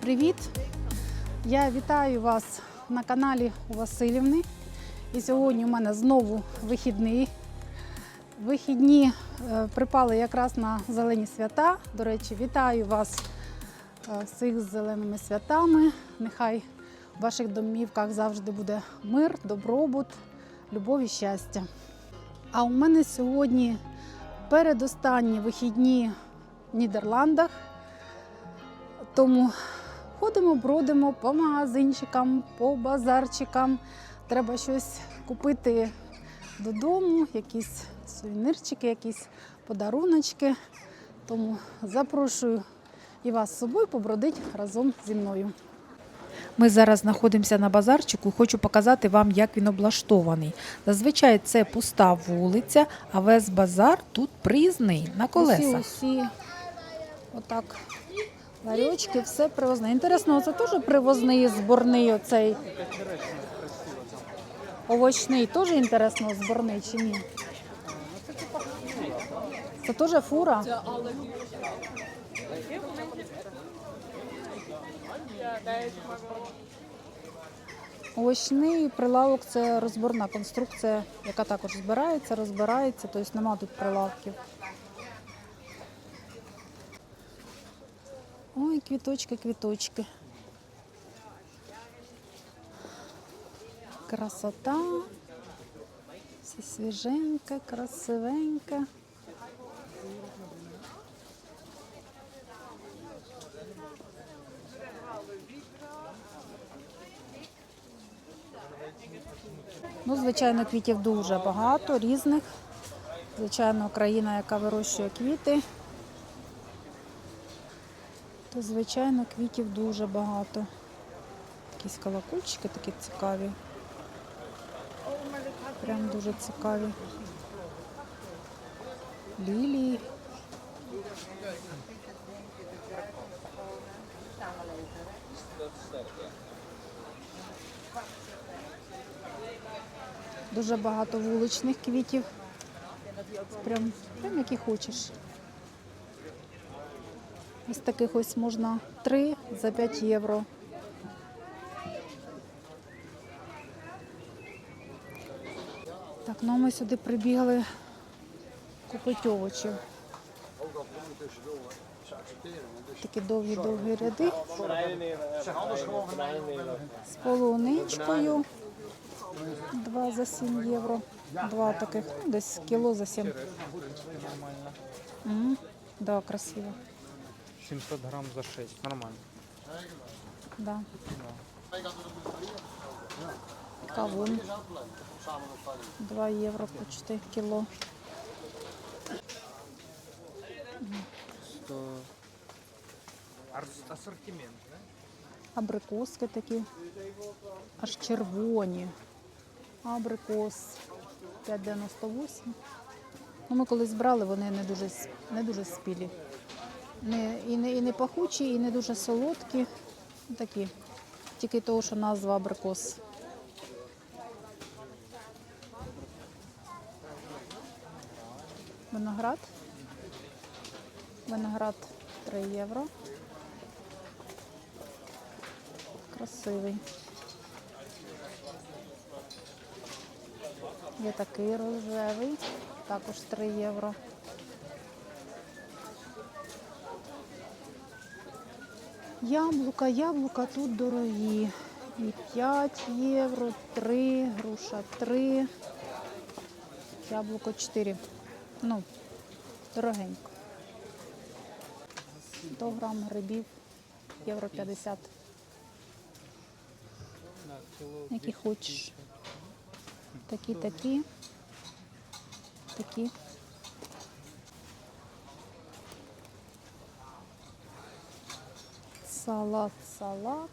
Привіт! Я вітаю вас на каналі Васильівни. І сьогодні у мене знову вихідний. Вихідні е, припали якраз на зелені свята. До речі, вітаю вас е, всіх з зеленими святами. Нехай в ваших домівках завжди буде мир, добробут, любов і щастя. А у мене сьогодні передостанні вихідні в Нідерландах. Тому ходимо, бродимо по магазинчикам, по базарчикам. Треба щось купити додому, якісь сувенирчики, якісь подаруночки. Тому запрошую і вас з собою побродити разом зі мною. Ми зараз знаходимося на базарчику. Хочу показати вам, як він облаштований. Зазвичай це пуста вулиця, а весь базар тут приїзний на Усі, колесах. усі отак ларьочки, все привозне. Інтересно, це теж привозний зборний оцей овочний, теж інтересно зборний чи ні? Це теж фура? Овочний прилавок це розборна конструкція, яка також збирається, розбирається, тобто нема тут прилавків. Ой, квіточки, квіточки. Красота. Все свіженьке, красивеньке. Ну, звичайно, квітів дуже багато, різних. Звичайно, країна, яка вирощує квіти, то, звичайно, квітів дуже багато. Якісь колокольчики такі цікаві. Прям дуже цікаві. Лілії. Дуже багато вуличних квітів. Прям, прям які хочеш. Ось таких ось можна 3 за 5 євро. Так, ну а ми сюди прибігли купити овочів. Такі довгі-довгі ряди з полуничкою. Два за 7 євро. Два таких, ну, десь кіло за 7. М, Да, красиво. 700 грамм за 6. Нормально. Да. Кавун. 2 євро почти кіло. 100... Ассортимент, да? Абрикоски такі. Аж червоні. Абрикос 5,98. Ну, ми колись брали, вони не дуже, не дуже спілі. Не, і, не, і не пахучі, і не дуже солодкі. Такі. Тільки того, що назва абрикос. Виноград. Виноград 3 євро. Красивий. Є такий рожевий, також 3 євро. Яблука, яблука тут дорогі. І 5 євро, 3, груша 3, яблуко 4. Ну, дорогенько. 100 грам грибів, євро 50. На кило Які хочеш. Такі, такі. Такі. Салат, салат.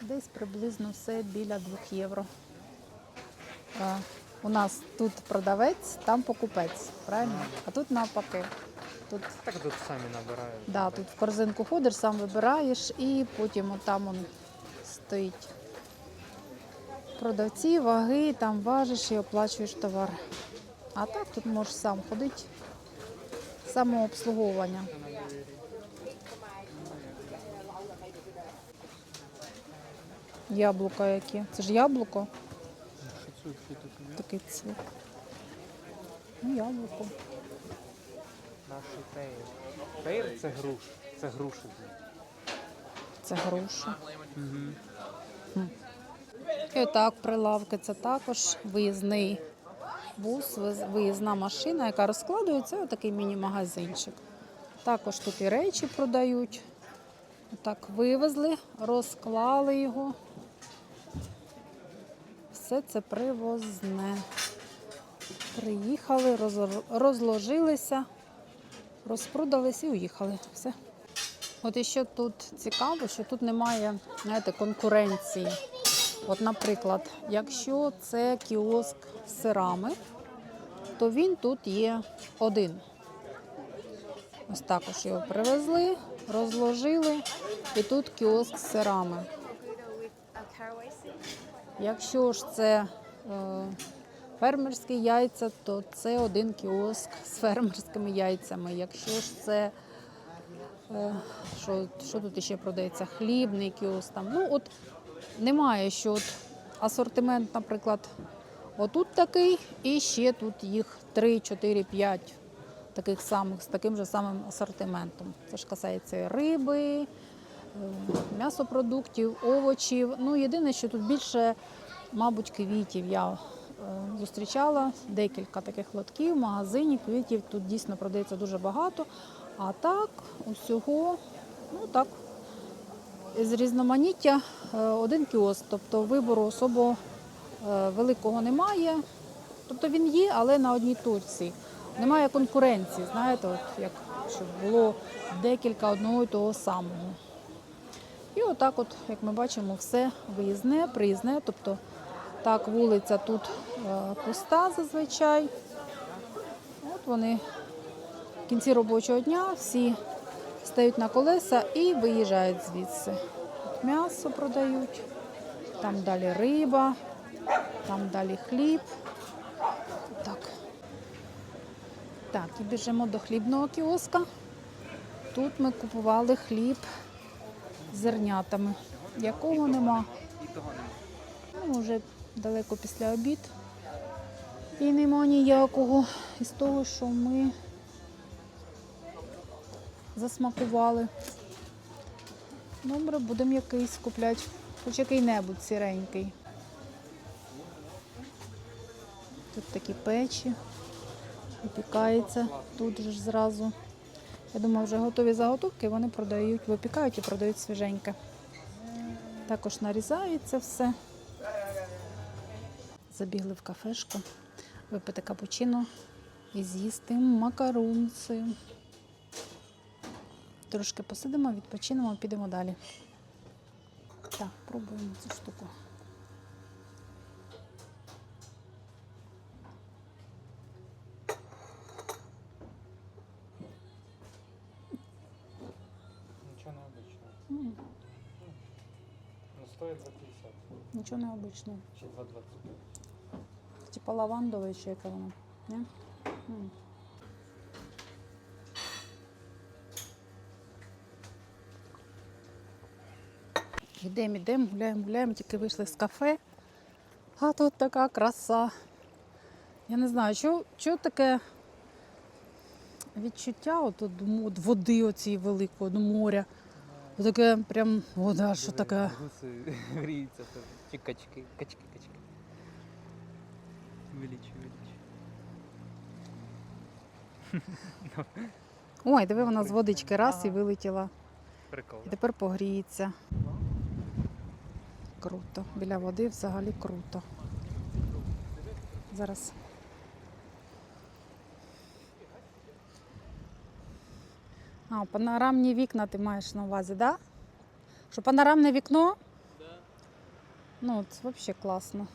Десь приблизно все біля 2 євро. Е, У нас тут продавець, там покупець, правильно? А тут навпаки. Тут Так тут сами набирают. Да, тут в корзинку ходиш, сам вибираєш і потім от там он стоїть. Продавці, ваги, там важиш і оплачуєш товар. А так тут можеш сам ходити. Самообслуговування. Яблука які. Це ж яблуко. Такий цвіт. Ну, яблуко. Наші пейр. Пейр це груш. Це груші. Це груша. Угу. І отак прилавки це також виїзний бус, виїзна машина, яка розкладується, отакий міні-магазинчик. Також тут і речі продають. Отак вивезли, розклали його. Все це привозне. Приїхали, розложилися, розпродались і уїхали. Все. От і що тут цікаво, що тут немає знаєте, конкуренції. От, наприклад, якщо це кіоск з сирами, то він тут є один. Ось також його привезли, розложили, і тут кіоск з сирами. Якщо ж це е, фермерські яйця, то це один кіоск з фермерськими яйцями. Якщо ж це Е, Що, що тут ще продається? Хлібний кіоск там. Ну, от немає, що от асортимент, наприклад, отут такий, і ще тут їх 3, 4, 5 таких самих з таким же самим асортиментом. Це ж касається риби, м'ясопродуктів, овочів. Ну, єдине, що тут більше, мабуть, квітів. Я е, зустрічала декілька таких лотків, магазинів, квітів. Тут дійсно продається дуже багато. А так, усього, ну так, з різноманіття е, один кіоск, тобто вибору особо е, великого немає. Тобто він є, але на одній точці. Немає конкуренції, знаєте, от як щоб було декілька одного і того самого. І отак, от, як ми бачимо, все виїзне, приїзне. Тобто так, вулиця тут е, пуста зазвичай. От вони в кінці робочого дня всі стають на колеса і виїжджають звідси. От м'ясо продають, там далі риба, там далі хліб. Так. Так, і біжимо до хлібного кіоска. Тут ми купували хліб зернятами, якого нема. Ну, вже далеко після обід. І нема ніякого із того, що ми засмакували. Добре, будемо якийсь купляти, хоч який-небудь сіренький. Тут такі печі, випікається тут же ж зразу. Я думаю, вже готові заготовки, вони продають, випікають і продають свіженьке. Також нарізається все. Забігли в кафешку, випити капучино і з'їсти макарунці. Трошки посидимо, відпочинемо, підемо далі. Так, пробуємо цю штуку. Ну, стоїть за 50 Нічого необичного. чи 2,25. Типа лавандове чи яке воно. Ні? М. Йдемо, йдемо, гуляємо, гуляємо, тільки вийшли з кафе. А тут така краса. Я не знаю, що, що таке відчуття от, от, м- от води оцієї великої, от моря. Таке прям вода, що таке. Гуси гріються. Чи качки. Качки, качки. Величі, величі. Ой, диви, вона з водички раз і вилетіла. Прикол. І тепер погріється. Круто. Біля води взагалі круто. Зараз. А, панорамні вікна ти маєш на увазі, так? Да? Що панорамне вікно? Ну, це взагалі класно.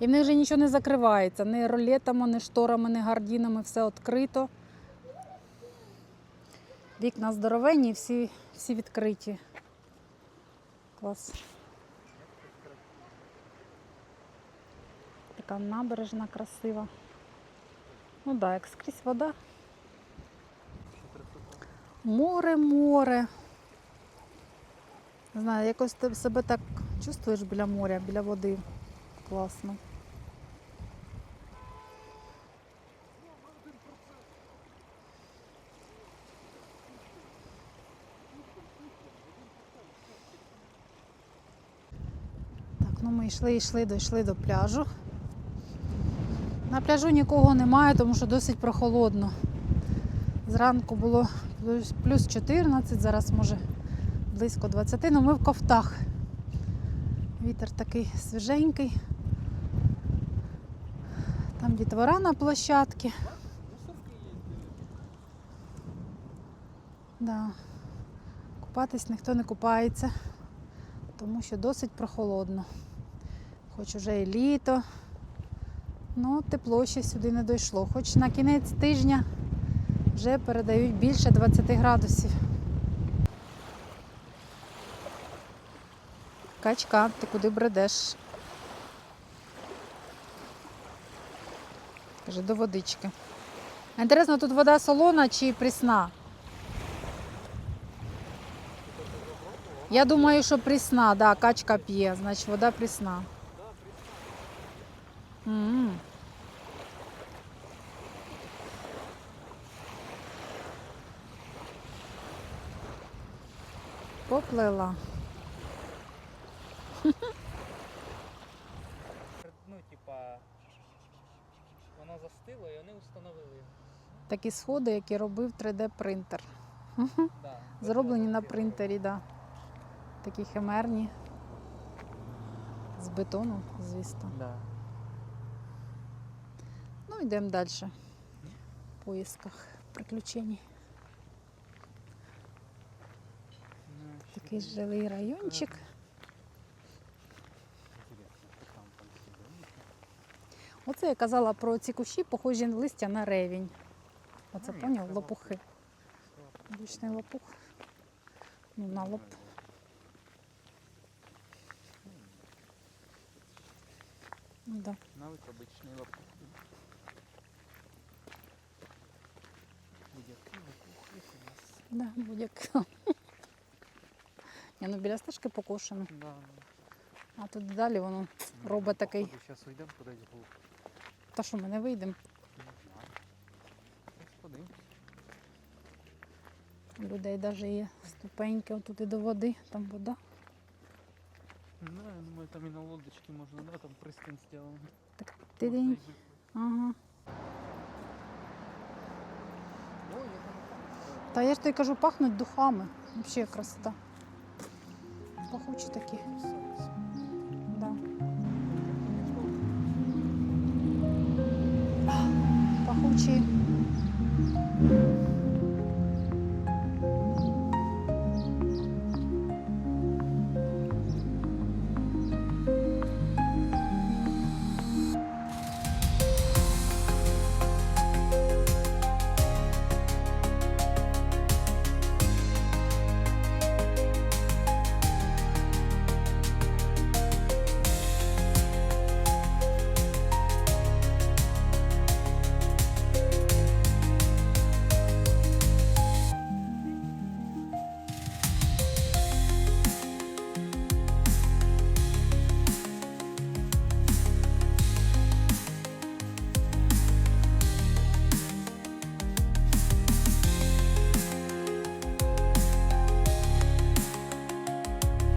І в них же нічого не закривається, ні ролетами, ні шторами, ні гардінами, все відкрито. Вікна здоровенні, всі, всі відкриті. Клас. Така набережна красива. Ну так, да, як скрізь вода. Море, море. Не знаю, якось те- себе так Чувствуєш біля моря, біля води. Класно. Так, ну ми йшли, йшли, дійшли до пляжу. На пляжу нікого немає, тому що досить прохолодно. Зранку було плюс, плюс 14, зараз може близько 20, але ми в кофтах. Вітер такий свіженький. Там дітвора на площадці. Да. Купатись ніхто не купається, тому що досить прохолодно. Хоч уже і літо, ну тепло ще сюди не дійшло. Хоч на кінець тижня вже передають більше 20 градусів. Качка, ти куди бредеш? Каже, до водички. Інтересно, тут вода солона чи прісна? Я думаю, що прісна, да, качка п'є, значить вода прісна. М. Поплила. Ну, типа, вона застила і вони встановили. Такі сходи, які робив 3D принтер. Да. Зроблені на принтері, да. Такі химерні. З бетону, звісно. Да. Ну, йдемо далі. В поїсках приключень. Ну, Такий жилий райончик. Оце я казала про ці кущі, похожі листя на ревінь. Оце Ну, поняв, лопухи. Обичний лопух. Ну, на лоб. Ну, да. Навіть обичний лопух. Будь-який лопух. Да, будь-як. Ні, ну біля стежки покошено. Да. А тут далі воно робить такий. Зараз уйдемо кудись глуб. Та що ми не вийдемо? Не знаю. Людей навіть є ступеньки отут і до води, там вода. Не знаю, я думаю, там і на лодочці можна, да, там пристань зроблена. Так тидень. виплити. Ага. Я Та я ж тобі кажу, пахнуть духами. Взагалі красота. Пахучі такі. Да. Пахучі